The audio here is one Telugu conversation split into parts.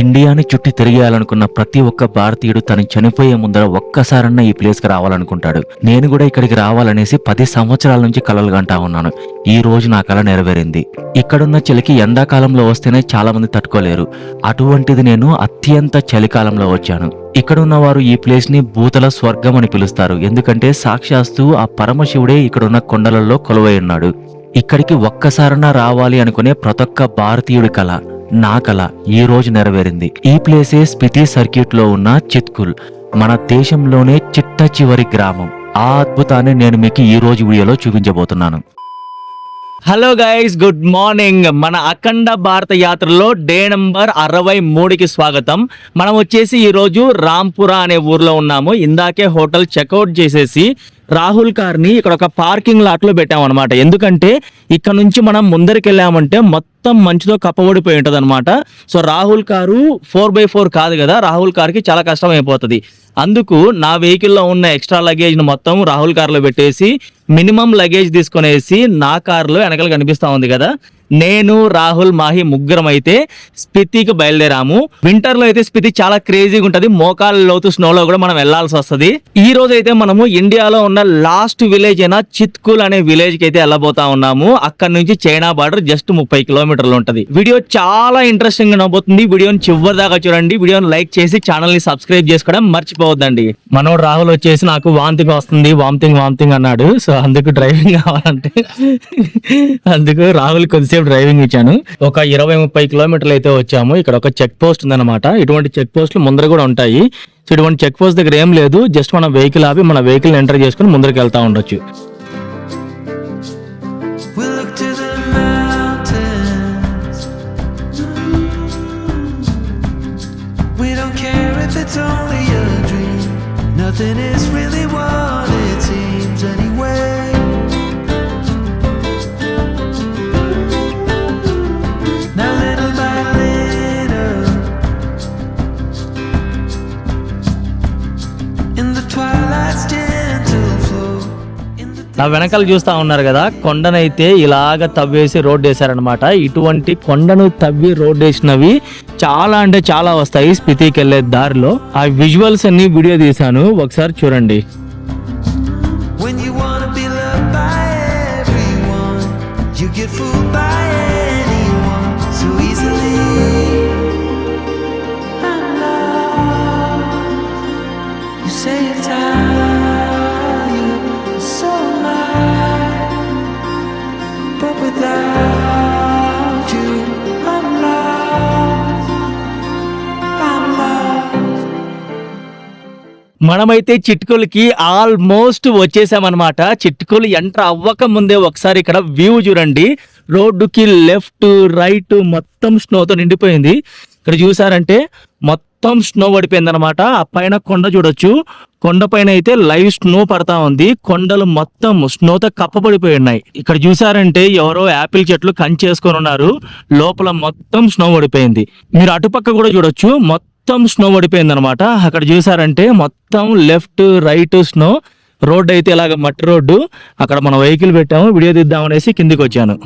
ఇండియాని చుట్టి తిరిగేయాలనుకున్న ప్రతి ఒక్క భారతీయుడు తను చనిపోయే ముందర ఒక్కసారన్నా ఈ ప్లేస్కి రావాలనుకుంటాడు. నేను కూడా ఇక్కడికి రావాలనేసి పది సంవత్సరాల నుంచి కలలు గంటా ఉన్నాను. ఈ రోజు నా కళ నెరవేరింది. ఇక్కడున్న చలికి ఎండాకాలంలో వస్తేనే చాలా మంది తట్టుకోలేరు. అటువంటిది నేను అత్యంత చలికాలంలో వచ్చాను. ఇక్కడున్న వారు ఈ ప్లేస్ని భూతల స్వర్గం అని పిలుస్తారు. ఎందుకంటే సాక్షాస్తు ఆ పరమశివుడే ఇక్కడున్న కొండలలో కొలువై ఉన్నాడు. ఇక్కడికి ఒక్కసారన్నా రావాలి అనుకునే ప్రతి ఒక్క భారతీయుడి కళ నా కళ ఈ రోజు నెరవేరింది. ఈ ప్లేసే స్పితి సర్క్యూట్లో ఉన్న చిత్కుల్ మన దేశంలోనే చిట్ట చివరి గ్రామం. ఆ అద్భుతాన్ని నేను మీకు ఈ రోజు వీడియోలో చూపించబోతున్నాను. హలో గైస్ గుడ్ మార్నింగ్ మన అఖండ భారత యాత్రలో డే నంబర్ అరవై మూడుకి స్వాగతం. మనం వచ్చేసి ఈరోజు రాంపురా అనే ఊర్లో ఉన్నాము. ఇందాకే హోటల్ చెక్అవుట్ చేసేసి రాహుల్ కార్ని ఇక్కడ ఒక పార్కింగ్ లాట్లో పెట్టామన్నమాట. ఎందుకంటే ఇక్కడ నుంచి మనం ముందరికి వెళ్ళామంటే మొత్తం మంచుతో కప్పబడిపోయి ఉంటుంది అనమాట so Rahul car four by four కాదు కదా రాహుల్ కార్కి చాలా కష్టం అయిపోతుంది. అందుకు నా వెహికల్లో ఉన్న ఎక్స్ట్రా లగేజ్ని మొత్తం రాహుల్ కార్లో పెట్టేసి మినిమం లగేజ్ తీసుకునేసి నా కార్లో వెనకాల కనిపిస్తూ ఉంది కదా. నేను రాహుల్ మాహి ముగ్గురం అయితే స్పితికి బయలుదేరాము. వింటర్లో అయితే స్పితి చాలా క్రేజీగా ఉంటది మోకాళ్ళ లోతు స్నోలో కూడా మనం వెళ్ళాల్సి వస్తది. ఈ రోజు అయితే మనము ఇండియాలో ఉన్న లాస్ట్ విలేజ్ అయినా చిత్కుల్ అనే విలేజ్కి అయితే వెళ్ళబోతా ఉన్నాము. అక్కడ నుంచి చైనా బార్డర్ జస్ట్ ముప్పై కిలోమీటర్లు ఉంటది. వీడియో చాలా ఇంట్రెస్టింగ్గా నవ్వుతుంది. వీడియోని చివరి దాకా చూడండి. వీడియోని లైక్ చేసి ఛానల్ని సబ్స్క్రైబ్ చేసుకోవడం మర్చిపోవద్దండి. మనోడు రాహుల్ వచ్చేసి నాకు వాంతింగ్ వస్తుంది. వామితింగ్ వామితింగ్ అన్నాడు. సో అందుకు డ్రైవింగ్ కావాలంటే అందుకు రాహుల్ కొద్దిసేపు డ్రైవింగ్ ఇచ్చాను. ఒక ఇరవై ముప్పై కిలోమీటర్లు అయితే వచ్చాము. ఇక్కడ ఒక చెక్ పోస్ట్ ఉందన్నమాట. ఇటువంటి చెక్ పోస్టులు ముందర కూడా ఉంటాయి. సో ఇటువంటి చెక్ పోస్ట్ దగ్గర ఏం లేదు. జస్ట్ మన వెహికల్ ఆపి మన వెహికల్ ఎంటర్ చేసుకుని ముందరికి వెళ్తా ఉండొచ్చు. Nothing is really what it seems anyway. నా వెనకాల చూస్తా ఉన్నారు కదా కొండనైతే ఇలాగ తవ్వేసి రోడ్ వేశారనమాట ఇటువంటి కొండను తవ్వి రోడ్ వేసినవి చాలా అంటే చాలా వస్తాయి. స్పితికి వెళ్ళే దారిలో. ఆ విజువల్స్ అన్ని వీడియో తీశాను. ఒకసారి చూడండి. మనమైతే చిట్కులకి ఆల్మోస్ట్ వచ్చేసామన్నమాట. చిట్కులు ఎంటర్ అవ్వక ముందే ఒకసారి ఇక్కడ వ్యూ చూడండి. రోడ్డుకి లెఫ్ట్ రైట్ మొత్తం స్నోతో నిండిపోయింది. ఇక్కడ చూసారంటే మొత్తం స్నో పడిపోయింది అనమాట ఆ పైన కొండ చూడొచ్చు. కొండ పైన అయితే లైవ్ స్నో పడతా ఉంది. కొండలు మొత్తం స్నోతో కప్పబడిపోయి ఉన్నాయి ఇక్కడ చూసారంటే ఎవరో యాపిల్ చెట్లు కంచేసుకొని ఉన్నారు. లోపల మొత్తం స్నో పడిపోయింది. మీరు అటుపక్క కూడా చూడొచ్చు. మొత్తం మొత్తం స్నో పడిపోయింది అనమాట అక్కడ చూసారంటే మొత్తం లెఫ్ట్ రైట్ స్నో రోడ్ అయితే ఇలాగ మట్టి రోడ్డు. అక్కడ మనం వెహికల్ పెట్టాము వీడియో తీద్దాం అనేసి కిందికి వచ్చాను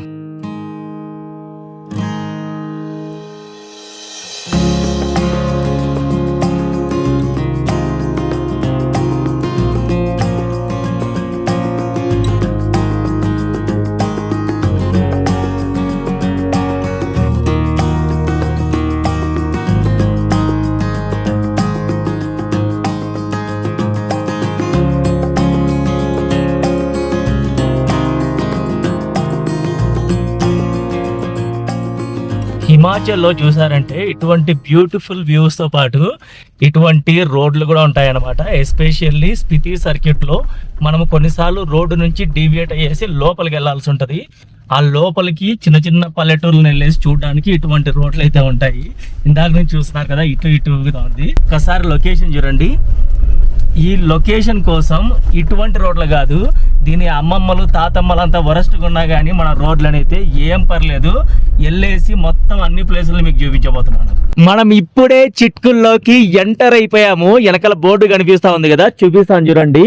హిమాచల్లో చూసారంటే ఇటువంటి బ్యూటిఫుల్ వ్యూస్తో పాటు ఇటువంటి రోడ్లు కూడా ఉంటాయన్నమాట. ఎస్పెషల్లీ స్పితి సర్క్యూట్లో మనము కొన్నిసార్లు రోడ్డు నుంచి డీవియేట్ అయ్యేసి లోపలికి వెళ్ళాల్సి ఉంటది. ఆ లోపలికి చిన్న చిన్న పల్లెటూర్లను వెళ్ళేసి చూడడానికి ఇటువంటి రోడ్లు అయితే ఉంటాయి. ఇందాక నుంచి చూస్తున్నారు కదా ఇటు ఇటు ఉంది ఒకసారి లొకేషన్ చూడండి. ఈ లొకేషన్ కోసం ఇటువంటి రోడ్లు కాదు. దీని అమ్మమ్మలు తాతమ్మలు అంతా వరస్ట్గా ఉన్నా కానీ మన రోడ్లను అయితే ఏం పర్లేదు. వెళ్ళేసి మొత్తం అన్ని ప్లేసులు మీకు చూపించబోతున్నాను. మనం ఇప్పుడే చిట్కుల్లోకి ఎంటర్ అయిపోయాము. వెనకాల బోర్డు కనిపిస్తా ఉంది కదా చూపిస్తాను చూడండి.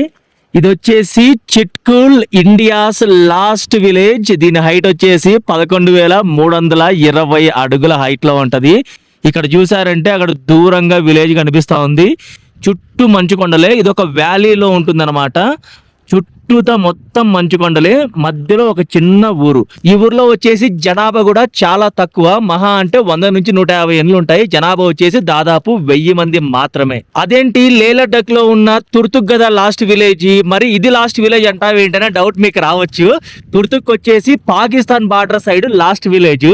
ఇది వచ్చేసి చిట్కుల్ ఇండియాస్ లాస్ట్ విలేజ్. దీని హైట్ వచ్చేసి పదకొండు వేల మూడు వందల ఇరవై అడుగుల హైట్లో ఉంటుంది. ఇక్కడ చూసారంటే అక్కడ దూరంగా విలేజ్ కనిపిస్తా ఉంది. చుట్టూ మంచు కొండలే ఇది ఒక వ్యాలీలో ఉంటుందన్నమాట. చుట్టూతా మొత్తం మంచుకొండలే మధ్యలో ఒక చిన్న ఊరు. ఈ ఊర్లో వచ్చేసి జనాభా కూడా చాలా తక్కువ. మహా అంటే వంద నుంచి నూట యాభై ఎన్లు ఉంటాయి. జనాభా వచ్చేసి దాదాపు వెయ్యి మంది మాత్రమే. అదేంటి? లేలడక్లో ఉన్న తుర్తుక్ గదా లాస్ట్ విలేజ్. మరి ఇది లాస్ట్ విలేజ్ అంటావు ఏంటనే డౌట్ మీకు రావచ్చు. తుర్తుక్ వచ్చేసి Pakistan border side last village.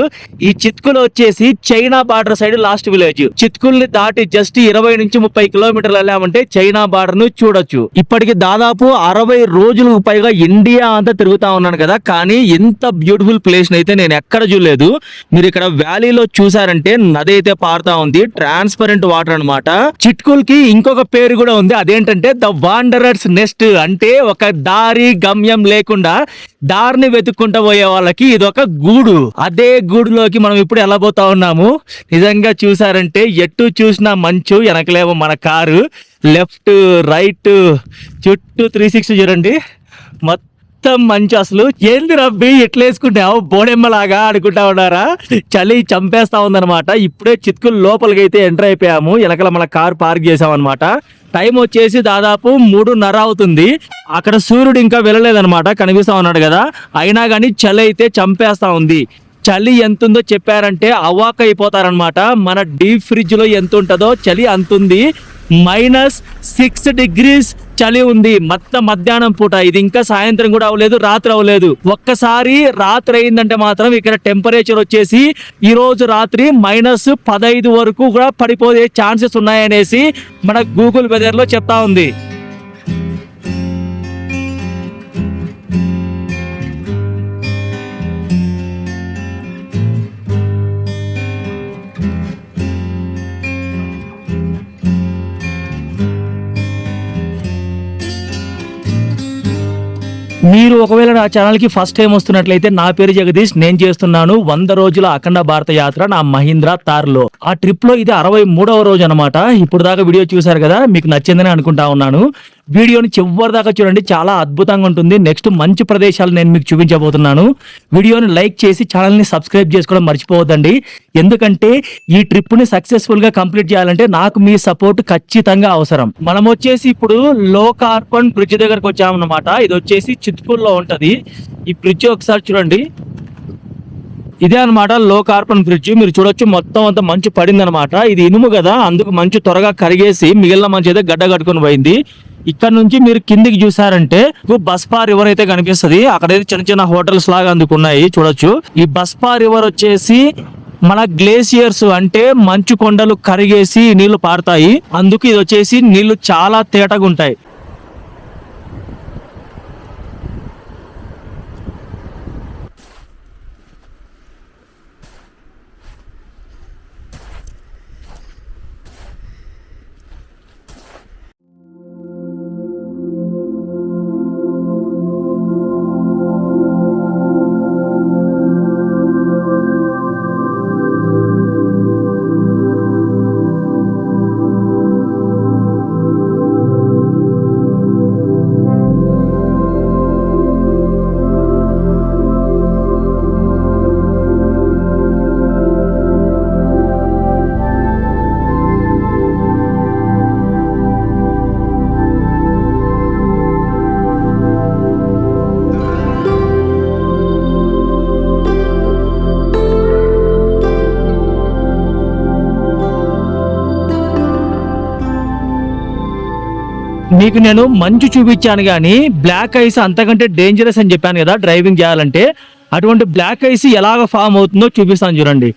ఈ చిత్కులు వచ్చేసి China border side last village. చిత్కుల్ని దాటి జస్ట్ ఇరవై నుంచి ముప్పై కిలోమీటర్లు వెళ్ళామంటే చైనా బార్డర్ను చూడొచ్చు. ఇప్పటికి దాదాపు అరవై రోజులకు పైగా ఇండియా అంతా తిరుగుతా ఉన్నాను కదా. కానీ ఇంత బ్యూటిఫుల్ ప్లేస్ అయితే నేను ఎక్కడ చూడలేదు. మీరు ఇక్కడ వ్యాలీలో చూసారంటే నది అయితే పారుతా ఉంది. ట్రాన్స్పరెంట్ వాటర్ అన్నమాట. చిట్కుల్కి ఇంకొక పేరు కూడా ఉంది. అదేంటంటే ద వాండరర్స్ నెస్ట్ అంటే ఒక దారి గమ్యం లేకుండా దారిని వెతుక్కుంటూ పోయే వాళ్ళకి ఇది ఒక గూడు. అదే గూడులోకి మనం ఇప్పుడు ఎలా పోతా ఉన్నాము. నిజంగా చూసారంటే ఎటు చూసినా మంచు వెనకలేమో మన కారు. లెఫ్ట్ రైట్ చుట్టూ త్రీ సిక్స్టీ చూడండి. మొత్తం మంచి అసలు. ఏంది రబ్బి ఎట్లా వేసుకుంటావు బోడెమ్మలాగా అనుకుంటా ఉన్నారా? చలి చంపేస్తా ఉందనమాట ఇప్పుడే చిత్కులు లోపలికి అయితే ఎంటర్ అయిపోయాము. వెనకాల మన కార్ పార్క్ చేసాం అనమాట టైం వచ్చేసి దాదాపు మూడున్నర అవుతుంది. అక్కడ సూర్యుడు ఇంకా వెళ్ళలేదనమాట కనిపిస్తా ఉన్నాడు కదా. అయినా కానీ చలి అయితే చంపేస్తా ఉంది. చలి ఎంత ఉందో చెప్పారంటే అవాక్ అయిపోతారనమాట మన డీప్ ఫ్రిడ్జ్లో ఎంత ఉంటుందో చలి అంతుంది. మైనస్ సిక్స్ డిగ్రీస్ చలి ఉంది. మొత్తం మధ్యాహ్నం పూట. ఇది ఇంకా సాయంత్రం కూడా అవ్వలేదు రాత్రి అవ్వలేదు. ఒక్కసారి రాత్రి అయిందంటే మాత్రం ఇక్కడ టెంపరేచర్ వచ్చేసి ఈ రోజు రాత్రి మైనస్ పదహైదు వరకు కూడా పడిపోయే ఛాన్సెస్ ఉన్నాయనేసి మన గూగుల్ వెదర్లో చెప్తా ఉంది. మీరు ఒకవేళ నా ఛానల్కి ఫస్ట్ టైం వస్తున్నట్లయితే నా పేరు జగదీష్ నేను చేస్తున్నాను వంద రోజుల అఖండ భారత యాత్ర నా మహీంద్రా తార్లో ఆ ట్రిప్లో ఇది అరవై మూడవ రోజు అనమాట ఇప్పుడు దాకా వీడియో చూశారు కదా మీకు నచ్చిందని అనుకుంటా ఉన్నాను. వీడియోని చివరి దాకా చూడండి చాలా అద్భుతంగా ఉంటుంది. నెక్స్ట్ మంచి ప్రదేశాలు నేను మీకు చూపించబోతున్నాను. వీడియోని లైక్ చేసి ఛానల్ని సబ్స్క్రైబ్ చేసుకోవడం మర్చిపోవద్దండి. ఎందుకంటే ఈ ట్రిప్ని సక్సెస్ఫుల్గా కంప్లీట్ చేయాలంటే నాకు మీ సపోర్ట్ ఖచ్చితంగా అవసరం. మనం వచ్చేసి ఇప్పుడు లో కార్బన్ బ్రిడ్జ్ దగ్గరకు వచ్చామన్నమాట. ఇది వచ్చేసి చిత్పూర్లో ఉంటుంది. ఈ బ్రిడ్జ్ ఒకసారి చూడండి. ఇదే అన్నమాట లో కార్బన్ బ్రిడ్జ్. మీరు చూడొచ్చు మొత్తం అంతా మంచు పడింది అనమాట ఇది ఇనుము కదా అందుకు మంచు త్వరగా కరిగేసి మిగిలిన మంచి అయితే గడ్డ కట్టుకొని పోయింది. ఇక్కడ నుంచి మీరు కిందికి చూసారంటే బస్పా రివర్ అయితే కనిపిస్తుంది. అక్కడైతే చిన్న చిన్న హోటల్స్ లాగా అందుకున్నాయి చూడొచ్చు. ఈ బస్పా రివర్ వచ్చేసి మన గ్లేసియర్స్ అంటే మంచు కొండలు కరిగేసి నీళ్ళు పారుతాయి. అందుకు ఇది వచ్చేసి నీళ్ళు చాలా తేటగా ఉంటాయి. మీకు నేను మంచు చూపించాను కానీ బ్లాక్ ఐస్ అంతకంటే డేంజరస్ అని చెప్పాను కదా డ్రైవింగ్ చేయాలంటే అటువంటి బ్లాక్ ఐస్ ఎలాగ ఫామ్ అవుతుందో చూపిస్తాను చూడండి.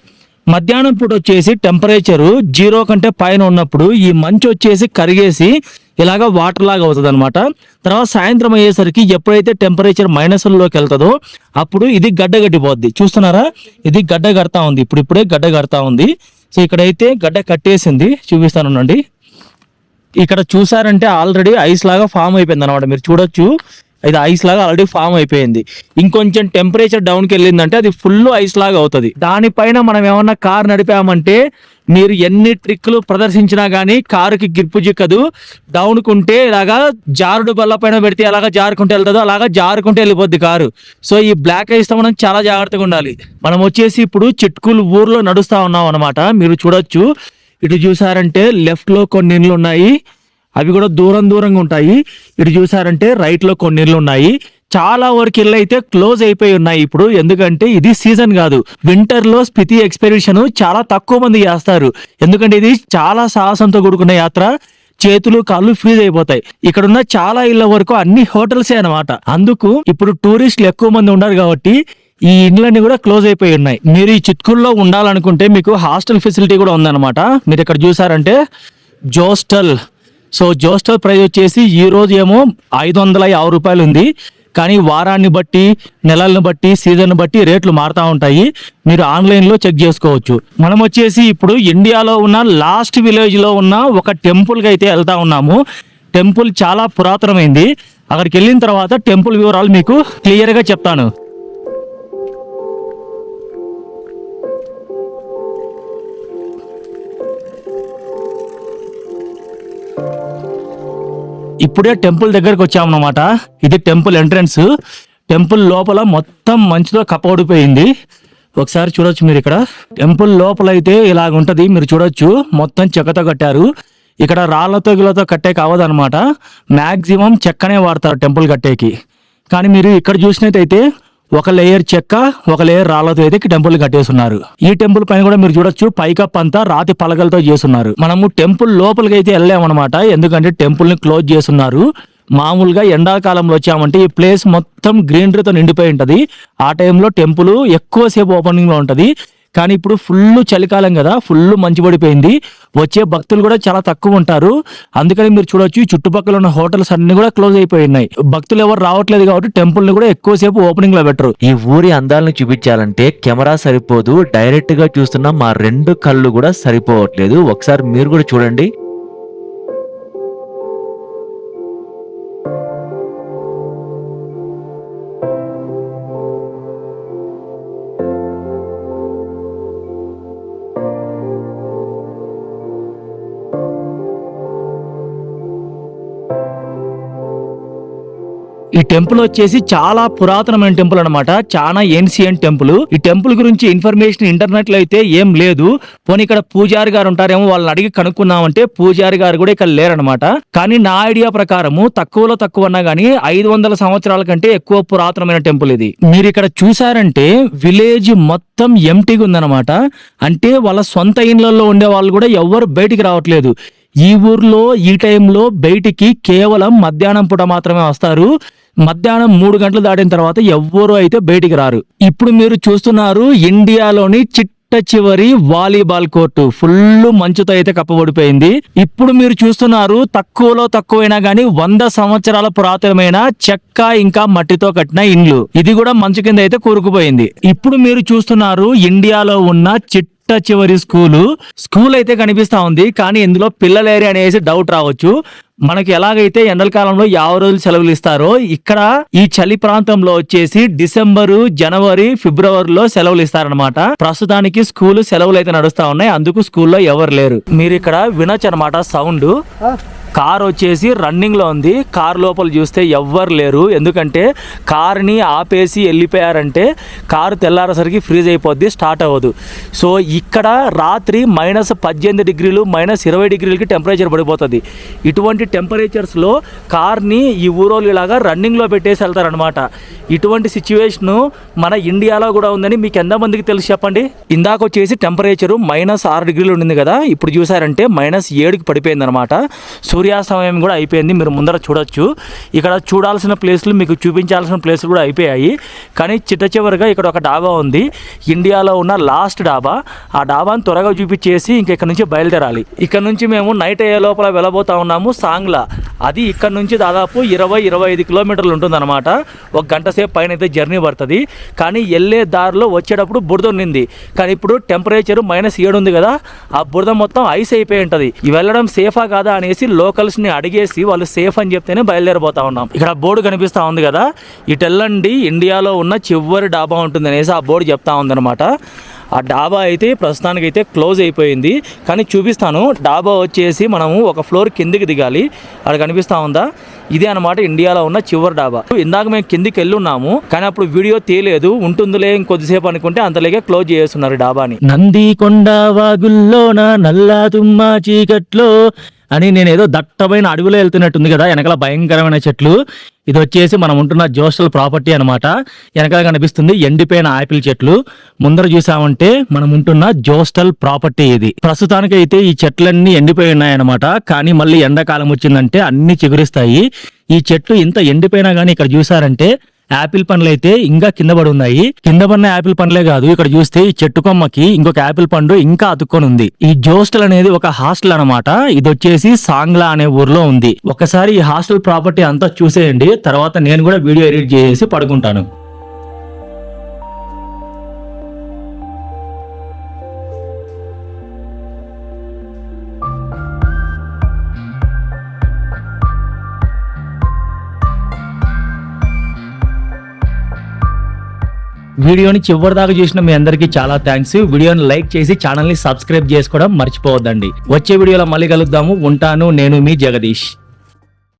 మధ్యాహ్నం పూట వచ్చేసి టెంపరేచరు జీరో కంటే పైన ఉన్నప్పుడు ఈ మంచు వచ్చేసి కరిగేసి ఇలాగ వాటర్ లాగా అవుతుంది అనమాట తర్వాత సాయంత్రం అయ్యేసరికి ఎప్పుడైతే టెంపరేచర్ మైనస్లోకి వెళ్తుందో అప్పుడు ఇది గడ్డ కట్టిపోద్ది చూస్తున్నారా? ఇది గడ్డ కడతా ఉంది. ఇప్పుడు ఇప్పుడే గడ్డ కడతా ఉంది. సో ఇక్కడైతే గడ్డ కట్టేసింది. చూపిస్తాను ఉండండి. ఇక్కడ చూసారంటే ఆల్రెడీ ఐస్ లాగా ఫామ్ అయిపోయింది అనమాట మీరు చూడొచ్చు. ఇది ఐస్ లాగా ఆల్రెడీ ఫామ్ అయిపోయింది. ఇంకొంచెం టెంపరేచర్ డౌన్కి వెళ్ళిందంటే అది ఫుల్ ఐస్ లాగా అవుతుంది. దానిపైన మనం ఏమన్నా కార్ నడిపామంటే మీరు ఎన్ని ట్రిక్లు ప్రదర్శించినా కానీ కారుకి గిప్పు చిక్కదు డౌన్కుంటే ఇలాగా జారుడు బల్ల పైన పెడితే ఎలాగ జారుకుంటే వెళ్తుందో అలాగా జారుకుంటే వెళ్ళిపోద్ది కారు. సో ఈ బ్లాక్ ఐస్తో మనం చాలా జాగ్రత్తగా ఉండాలి. మనం వచ్చేసి ఇప్పుడు చిట్కులు ఊర్లో నడుస్తూ ఉన్నాం అనమాట మీరు చూడొచ్చు. ఇటు చూసారంటే లెఫ్ట్లో కొన్ని ఇండ్లు ఉన్నాయి. అవి కూడా దూరం దూరంగా ఉంటాయి. ఇటు చూసారంటే రైట్లో కొన్ని ఇళ్ళు ఉన్నాయి. చాలా వరకు ఇళ్ళు అయితే క్లోజ్ అయిపోయి ఉన్నాయి ఇప్పుడు. ఎందుకంటే ఇది సీజన్ కాదు. వింటర్లో స్పితి ఎక్స్పెడిషన్ చాలా తక్కువ మంది చేస్తారు. ఎందుకంటే ఇది చాలా సాహసంతో కూడుకున్న యాత్ర. చేతులు కాళ్ళు ఫ్రీజ్ అయిపోతాయి. ఇక్కడ ఉన్న చాలా ఇళ్ళ వరకు అన్ని హోటల్సే అన్నమాట. అందుకు ఇప్పుడు టూరిస్టులు ఎక్కువ మంది ఉన్నారు కాబట్టి ఈ ఇండ్లన్నీ కూడా క్లోజ్ అయిపోయి ఉన్నాయి. మీరు ఈ చిత్కూరులో ఉండాలనుకుంటే మీకు హాస్టల్ ఫెసిలిటీ కూడా ఉందన్నమాట. మీరు ఇక్కడ చూసారంటే జోస్టల్. సో జోస్టల్ ప్రైస్ వచ్చేసి ఈ రోజు ఏమో ఐదు వందల యాభై రూపాయలు ఉంది. కానీ వారాన్ని బట్టి నెలలను బట్టి సీజన్ బట్టి రేట్లు మారుతూ ఉంటాయి. మీరు ఆన్లైన్లో చెక్ చేసుకోవచ్చు. మనం వచ్చేసి ఇప్పుడు ఇండియాలో ఉన్న లాస్ట్ విలేజ్లో ఉన్న ఒక టెంపుల్కి అయితే వెళ్తా ఉన్నాము. టెంపుల్ చాలా పురాతనమైంది. అక్కడికి వెళ్ళిన తర్వాత టెంపుల్ వివరాలు మీకు క్లియర్గా చెప్తాను. ఇప్పుడే టెంపుల్ దగ్గరకు వచ్చామన్నమాట. ఇది టెంపుల్ ఎంట్రన్స్. టెంపుల్ లోపల మొత్తం మంచుతో కప్పబడిపోయింది ఒకసారి చూడొచ్చు మీరు ఇక్కడ. టెంపుల్ లోపల అయితే ఇలాగ ఉంటది మీరు చూడొచ్చు. మొత్తం చెక్కతో కట్టారు. ఇక్కడ రాళ్ళతో గిలతో కట్టే కావదనమాట మ్యాక్సిమం చెక్కనే వాడతారు టెంపుల్ కట్టేకి. కానీ మీరు ఇక్కడ చూసినట్టయితే ఒక లేయర్ చెక్క ఒక లేయర్ రాళ్ళతో అయితే టెంపుల్ కట్టేస్తున్నారు. ఈ టెంపుల్ పైన కూడా మీరు చూడొచ్చు పైకప్ అంతా రాతి పలకలతో చేస్తున్నారు. మనము టెంపుల్ లోపలికి అయితే వెళ్ళామన్నమాట ఎందుకంటే టెంపుల్ని క్లోజ్ చేస్తున్నారు. మామూలుగా ఎండాకాలంలో వచ్చామంటే ఈ ప్లేస్ మొత్తం గ్రీనరీతో నిండిపోయి ఉంటది. ఆ టైంలో టెంపుల్ ఎక్కువసేపు ఓపెనింగ్లో ఉంటది. కానీ ఇప్పుడు ఫుల్ చలికాలం కదా ఫుల్ మంచు పడిపోయింది. వచ్చే భక్తులు కూడా చాలా తక్కువ ఉంటారు. అందుకని మీరు చూడొచ్చు ఈ చుట్టుపక్కల ఉన్న హోటల్స్ అన్ని కూడా క్లోజ్ అయిపోయి ఉన్నాయి భక్తులు ఎవరు రావట్లేదు కాబట్టి టెంపుల్ని కూడా ఎక్కువసేపు ఓపెనింగ్లో పెట్టరు. ఈ ఊరి అందాలను చూపించాలంటే కెమెరా సరిపోదు. డైరెక్ట్గా చూస్తున్న మా రెండు కళ్ళు కూడా సరిపోవట్లేదు. ఒకసారి మీరు కూడా చూడండి. ఈ టెంపుల్ వచ్చేసి చాలా పురాతనమైన టెంపుల్ అనమాట చాలా ఏన్సియన్ టెంపుల్. ఈ టెంపుల్ గురించి ఇన్ఫర్మేషన్ ఇంటర్నెట్లో అయితే ఏం లేదు. పోనీ ఇక్కడ పూజారి గారు ఉంటారేమో వాళ్ళని అడిగి కనుక్కున్నామంటే పూజారి గారు కూడా ఇక్కడ లేరనమాట కానీ నా ఐడియా ప్రకారము తక్కువలో తక్కువ అన్నా గానీ ఐదు వందల సంవత్సరాల కంటే ఎక్కువ పురాతనమైన టెంపుల్ ఇది. మీరు ఇక్కడ చూసారంటే విలేజ్ మొత్తం ఎంటీగా ఉందన్నమాట. అంటే వాళ్ళ సొంత ఇండ్లలో ఉండే వాళ్ళు కూడా ఎవ్వరు బయటికి రావట్లేదు. ఈ ఊర్లో ఈ టైంలో బయటికి కేవలం మధ్యాహ్నం పూట మాత్రమే వస్తారు. మధ్యాహ్నం మూడు గంటలు దాటిన తర్వాత ఎవ్వరూ అయితే బయటికి రారు. ఇప్పుడు మీరు చూస్తున్నారు ఇండియాలోని చిట్ట చివరి వాలీబాల్ కోర్టు. ఫుల్ మంచుతో అయితే కప్పబడిపోయింది. ఇప్పుడు మీరు చూస్తున్నారు తక్కువలో తక్కువైనా గానీ వంద సంవత్సరాల పురాతనమైన చెక్క ఇంకా మట్టితో కట్టిన ఇండ్లు. ఇది కూడా మంచు కింద అయితే కూరుకుపోయింది. ఇప్పుడు మీరు చూస్తున్నారు ఇండియాలో ఉన్న చిట్ట చివరి స్కూలు. స్కూల్ అయితే కనిపిస్తా ఉంది. కానీ ఇందులో పిల్లలేరి అనేసి డౌట్ రావచ్చు. మనకి ఎలాగైతే ఎండల కాలంలో యాభై రోజులు సెలవులు ఇస్తారో ఇక్కడ ఈ చలి ప్రాంతంలో వచ్చేసి డిసెంబరు జనవరి ఫిబ్రవరిలో సెలవులు ఇస్తారనమాట ప్రస్తుతానికి స్కూల్ సెలవులు అయితే నడుస్తా ఉన్నాయి. అందుకు స్కూల్లో ఎవరు లేరు. మీరు ఇక్కడ వినొచ్చు అనమాట సౌండ్. కార్ వచ్చేసి రన్నింగ్లో ఉంది. కార్ లోపల చూస్తే ఎవ్వరు లేరు. ఎందుకంటే కార్ని ఆపేసి వెళ్ళిపోయారంటే కారు తెల్లారేసరికి ఫ్రీజ్ అయిపోద్ది స్టార్ట్ అవ్వదు. సో ఇక్కడ రాత్రి మైనస్ పద్దెనిమిది డిగ్రీలు మైనస్ ఇరవై డిగ్రీలకి టెంపరేచర్ పడిపోతుంది. ఇటువంటి టెంపరేచర్స్లో కార్ని ఈ ఊరోళ్ళు ఇలాగా రన్నింగ్లో పెట్టేసి వెళ్తారనమాట ఇటువంటి సిచ్యువేషను మన ఇండియాలో కూడా ఉందని మీకు ఎంతమందికి తెలుసు చెప్పండి? ఇందాక వచ్చేసి టెంపరేచరు మైనస్ ఆరు డిగ్రీలు ఉండింది కదా ఇప్పుడు చూసారంటే మైనస్ ఏడుకి పడిపోయింది అనమాట సూర్యాస్తమయం కూడా అయిపోయింది. మీరు ముందర చూడొచ్చు. ఇక్కడ చూడాల్సిన ప్లేస్లు మీకు చూపించాల్సిన ప్లేస్లు కూడా అయిపోయాయి. కానీ చిట్ట చివరిగా ఇక్కడ ఒక డాబా ఉంది. ఇండియాలో ఉన్న లాస్ట్ డాబా. ఆ డాబాను త్వరగా చూపించేసి ఇంక ఇక్కడ నుంచి బయలుదేరాలి. ఇక్కడ నుంచి మేము నైట్ అయ్యే లోపల వెళ్ళబోతా ఉన్నాము. సాంగ్లా. అది ఇక్కడ నుంచి దాదాపు ఇరవై ఇరవై ఐదు కిలోమీటర్లు ఉంటుందన్నమాట. ఒక గంట సేపు పైన అయితే జర్నీ పడుతుంది. కానీ వెళ్ళే దారిలో వచ్చేటప్పుడు బురద ఉండింది. కానీ ఇప్పుడు టెంపరేచర్ మైనస్ ఏడు ఉంది కదా. ఆ బురద మొత్తం ఐస్ అయిపోయి ఉంటుంది. వెళ్ళడం సేఫా కాదా అనేసి లోకల్స్ ని అడిగేసి వాళ్ళు సేఫ్ అని చెప్తేనే బయలుదేరిపోతా ఉన్నాం. ఇక్కడ బోర్డు కనిపిస్తా ఉంది కదా? ఇటెల్లండి ఇండియాలో ఉన్న చివరి డాబా ఉంటుంది అనేసి ఆ బోర్డు చెప్తా ఉందన్నమాట. ఆ డాబా అయితే ప్రస్తుతానికి అయితే క్లోజ్ అయిపోయింది. కానీ చూపిస్తాను. డాబా వచ్చేసి మనము ఒక ఫ్లోర్ కిందికి దిగాలి. అక్కడ కనిపిస్తూ ఉందా? ఇదే అనమాట ఇండియాలో ఉన్న చివరి డాబా. ఇందాక మేము కిందికి వెళ్ళి ఉన్నాము కానీ అప్పుడు వీడియో తీయలేదు. ఉంటుందిలే ఇంకొద్దిసేపు అనుకుంటే అంతలేకే క్లోజ్ చేస్తున్నారు డాబాని. నంది కొండ వాగుల్లోన నల్లా తుమ్మ చీకట్లో అని నేను ఏదో దట్టమైన అడవిలో వెళ్తున్నట్టుంది కదా వెనకాల భయంకరమైన చెట్లు. ఇది వచ్చేసి మనం ఉంటున్న జోస్టల్ ప్రాపర్టీ అన్నమాట. వెనకాల కనిపిస్తుంది ఎండిపోయిన ఆపిల్ చెట్లు. ముందర చూసామంటే మనం ఉంటున్న జోస్టల్ ప్రాపర్టీ ఇది. ప్రస్తుతానికి అయితే ఈ చెట్లన్నీ ఎండిపోయి ఉన్నాయన్నమాట. కానీ మళ్ళీ ఎండాకాలం వచ్చిందంటే అన్ని చిగురిస్తాయి. ఈ చెట్లు ఇంత ఎండిపోయినా కానీ ఇక్కడ చూసారంటే యాపిల్ పండ్లు అయితే ఇంకా కింద పడి ఉన్నాయి కింద పడిన యాపిల్ పండ్లే కాదు ఇక్కడ చూస్తే ఈ చెట్టు కొమ్మకి ఇంకొక యాపిల్ పండు ఇంకా అతుక్కొని ఉంది. ఈ జోస్టల్ అనేది ఒక హాస్టల్ అన్నమాట. ఇది వచ్చేసి సాంగ్లా అనే ఊర్లో ఉంది. ఒకసారి ఈ హాస్టల్ ప్రాపర్టీ అంతా చూసేయండి. తర్వాత నేను కూడా వీడియో ఎడిట్ చేసి పడుకుంటాను. వీడియోని చివరి దాకా చూసిన మీ అందరికీ చాలా థ్యాంక్స్ వీడియోని లైక్ చేసి ఛానల్ని సబ్స్క్రైబ్ చేసుకోవడం మర్చిపోవద్దండి. వచ్చే వీడియోలో మళ్ళీ కలుద్దాము. ఉంటాను. నేను మీ జగదీష్.